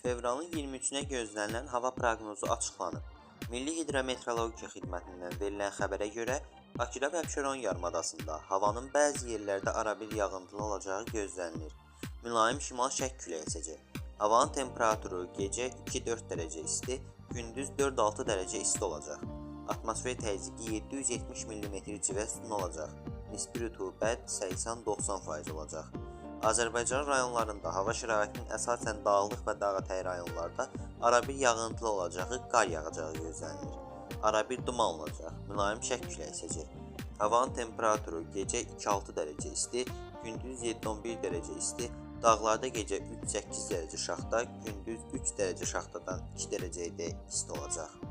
Fevralın 23-nə gözlənilən hava proqnozu açıqlanıb. Milli Hidrometeorologiya Xidmətindən verilən xəbərə görə, Bakıda və Abşeron yarımadasında havanın bəzi yerlərdə arabir yağıntılı olacağı gözlənilir. Mülayim şimal-şərq küləyi əsəcək. Havanın temperaturu gecə 2-4 dərəcə isti, gündüz 4-6 dərəcə isti olacaq. Atmosfer təzyiqi 770 mm civə sütun olacaq. Nisbi rütubət 80-90% olacaq. Azərbaycan rayonlarında hava şəraitinin əsasən dağlıq və dağətəyi rayonlarda arabir yağıntılı olacağı, qar yağacağı gözlənilir. Arabir duman olacaq, mülayim küləyi əsəcək. Havanın temperaturu gecə 2-6 dərəcə isti, gündüz 7-11 dərəcə isti, dağlarda gecə 3-8 dərəcə şaxta, gündüz 3 dərəcə şaxtadan 2 dərəcəyədək isti olacaq.